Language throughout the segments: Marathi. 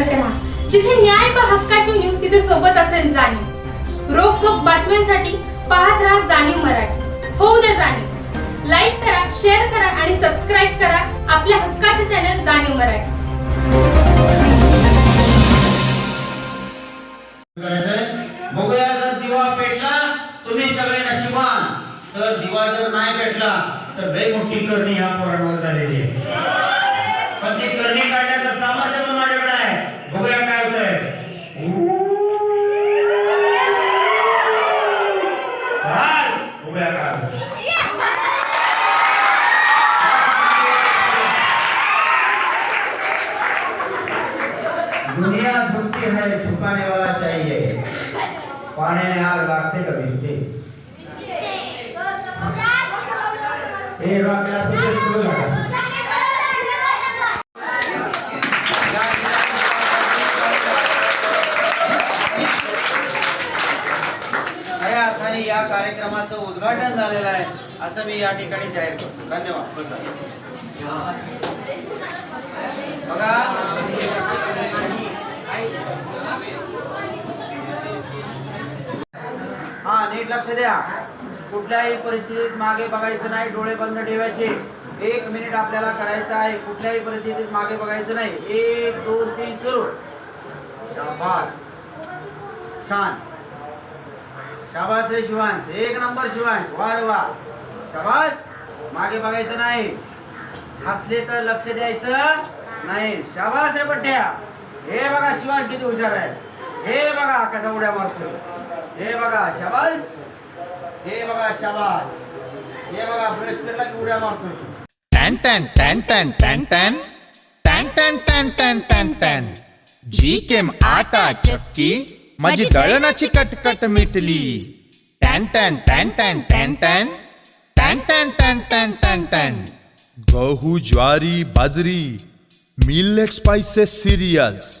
करत राहा जिथे न्याय व हक्काची न्यूज तिथे सोबत असेल जाणीव. रोखोक बातम्यांसाठी पाहत राहा जाणीव मराठी. होऊ द्या जाणीव. लाईक करा शेअर करा आणि सबस्क्राईब करा आपल्या हक्काचे चॅनल जाणीव मराठी. बघूया जर दिवा पेटला तुम्ही सगळे नशिबान. तर दिवा जर नाही पेटला तर लय मोठी करणी ह्या पोरांवर झालेली आहे पण ती करणी काढण्याचं सामर्थ्य पण माझ्याकडे आहे बघूया काय होतंय चाल, बघूया काय होतंय. दुनिया झुकती है झुकाने वाला चाहिए पाण्याने आग लागते का भिजते? हे रॉकेला करू नका अर्थाने या कार्यक्रमाचं उद्घाटन झालेलं आहे असं मी या ठिकाणी जाहीर करतो. धन्यवाद. बघा हा नीट लक्ष द्या. कुठल्याही परिस्थितीत मागे बघायचं नाही डोळे बंद ठेवायचे. एक मिनिट आपल्याला करायचं आहे. कुठल्याही परिस्थितीत मागे बघायचं नाही. एक दोन तीन सुरू. शाबास. छान. शाबास रे शिवांश. एक नंबर शिवांश. वा रे वा. शाबास. मागे बघायचं नाही. हसले तर लक्ष द्यायचं नाही. शाबास रे पट्ट्या हे बघा शिवांश किती हुशार आहे. हे बघा कसा उड्या मारतोय हे बघा शाबास हे बघा शाबास हे बघा ब्रश फिरला की उड्या मारतोय टॅन टॅन टॅन टॅन टॅन टॅन टॅन टॅन टॅन टॅन टॅन टॅन जी केम आटा चक्की माझी दळणाची कटकट मिटली टॅन टॅन टॅन टॅन टॅन टॅन टॅन टॅन टॅन टॅन टॅन टॅन गहू ज्वारी बाजरी millet spices cereals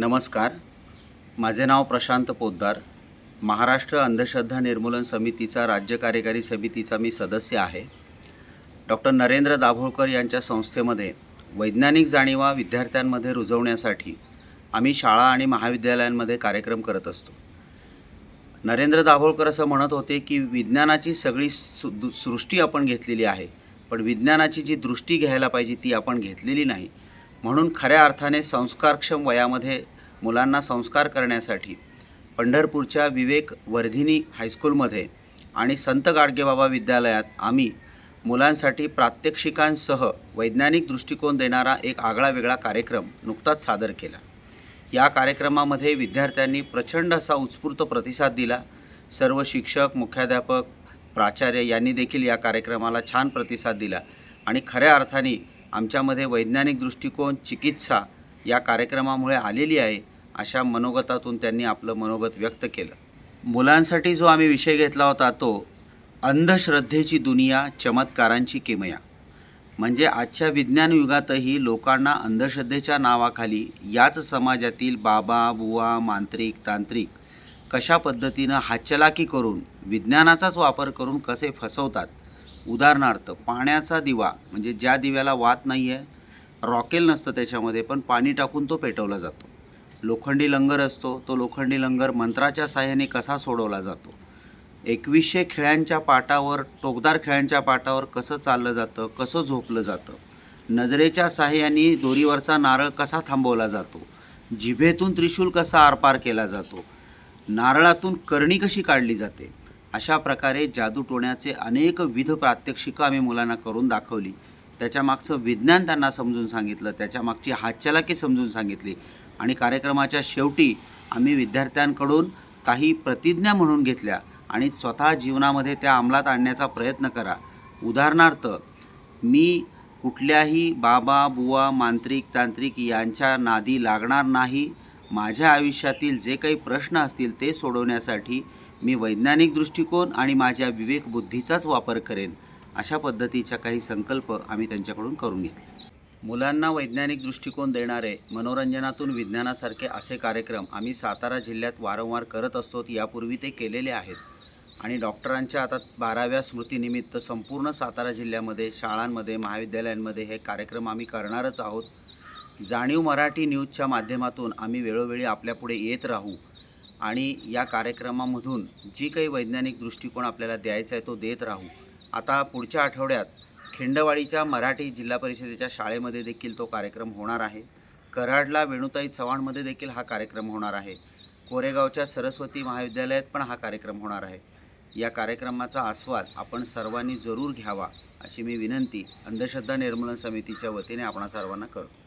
नमस्कार. माझे नाव प्रशांत पोद्दार. महाराष्ट्र अंधश्रद्धा निर्मूलन समितीचा राज्य कार्यकारी समितीचा मी सदस्य आहे. डॉक्टर नरेंद्र दाभोळकर यांच्या संस्थेमध्ये वैज्ञानिक जाणीवा विद्यार्थ्यांमध्ये रुजवण्यासाठी आम्ही शाळा आणि महाविद्यालयांमध्ये कार्यक्रम करत असतो. नरेंद्र दाभोळकर असं म्हणत होते की विज्ञानाची सगळी सु दु- सृष्टी आपण घेतलेली आहे पण विज्ञानाची जी दृष्टी घ्यायला पाहिजे ती आपण घेतलेली नाही. म्हणून खऱ्या अर्थाने संस्कारक्षम वयामध्ये मुलांना संस्कार करण्यासाठी पंढरपूरच्या विवेक वर्धिनी हायस्कूलमध्ये आणि संत गाडगेबाबा विद्यालयात आम्ही मुलांसाठी प्रात्यक्षिकांसह वैज्ञानिक दृष्टिकोन देणारा एक आगळा वेगळा कार्यक्रम नुकताच सादर केला. या कार्यक्रमामध्ये विद्यार्थ्यांनी प्रचंड असा उत्स्फूर्त प्रतिसाद दिला. सर्व शिक्षक मुख्याध्यापक प्राचार्य यांनी देखील या कार्यक्रमाला छान प्रतिसाद दिला आणि खऱ्या अर्थाने आमच्यामध्ये वैज्ञानिक दृष्टिकोन चिकित्सा या कार्यक्रमामुळे आलेली आहे अशा मनोगतातून त्यांनी आपलं मनोगत व्यक्त केलं. मुलांसाठी जो आम्ही विषय घेतला होता तो अंधश्रद्धेची दुनिया चमत्कारांची किमया. म्हणजे आजच्या विज्ञान युगातही लोकांना अंधश्रद्धेच्या नावाखाली याच समाजातील बाबा बुवा मांत्रिक तांत्रिक कशा पद्धतीनं हातचलाकी करून विज्ञानाचाच वापर करून कसे फसवतात उदाहरणार्थ पाण्याचा दिवा म्हणजे ज्या दिव्याला वात नाही आहे रॉकेल नसतं त्याच्यामध्ये पण पाणी टाकून तो पेटवला जातो. लोखंडी लंगर असतो तो लोखंडी लंगर मंत्राच्या साह्याने कसा सोडवला जातो? एकवीसशे खेळ्यांच्या पाटावर टोकदार खेळ्यांच्या पाटावर कसं चाललं जातं कसं झोपलं जातं? नजरेच्या साह्याने दोरीवरचा नारळ कसा थांबवला जातो? जिभेतून त्रिशूल कसा आरपार केला जातो? नारळातून करणी कशी काढली जाते? अशा प्रकारे जादूटोण्याचे अनेक विध प्रात्यक्षिकं आम्ही मुलांना करून दाखवली. त्याच्यामागचं विज्ञान त्यांना समजून सांगितलं त्याच्यामागची हातचलाकी समजून सांगितली आणि कार्यक्रमाच्या शेवटी आम्ही विद्यार्थ्यांकडून काही प्रतिज्ञा म्हणून घेतल्या आणि स्वतः जीवनामध्ये त्या अंमलात आणण्याचा प्रयत्न करा. उदाहरणार्थ मी कुठल्याही बाबा बुवा मांत्रिक तांत्रिक यांच्या नादी लागणार नाही. माझ्या आयुष्यातील जे काही प्रश्न असतील ते सोडवण्यासाठी मी वैज्ञानिक दृष्टिकोन आणि माझ्या विवेकबुद्धीचाच वापर करेन अशा पद्धतीच्या काही संकल्प आम्ही त्यांच्याकडून करून घेतले. मुलांना वैज्ञानिक दृष्टिकोन देणारे मनोरंजनातून विज्ञानासारखे असे कार्यक्रम आम्ही सातारा जिल्ह्यात वारंवार करत असतो यापूर्वी ते केलेले आहेत. आणि डॉक्टरांच्या आता बाराव्या स्मृतीनिमित्त संपूर्ण सातारा जिल्ह्यामध्ये शाळांमध्ये महाविद्यालयांमध्ये हे कार्यक्रम आम्ही करणारच आहोत. जाणीव मराठी न्यूजच्या माध्यमातून आम्ही वेळोवेळी आपल्यापुढे येत राहू. आणि या कार्यक्रमामधून जी काही वैज्ञानिक दृष्टिकोन आपल्याला द्यायचा आहे तो देत राहू. आता पुढच्या आठवड्यात खिंडवाडीच्या मराठी जिल्हा परिषदेच्या शाळेमध्ये देखील तो कार्यक्रम होणार आहे. कराडला वेणुताई चव्हाणमध्ये देखील हा कार्यक्रम होणार आहे. कोरेगावच्या सरस्वती महाविद्यालयात पण हा कार्यक्रम होणार आहे. या कार्यक्रमाचा आस्वाद आपण सर्वांनी जरूर घ्यावा अशी मी विनंती अंधश्रद्धा निर्मूलन समितीच्या वतीने आपणा सर्वांना करतो.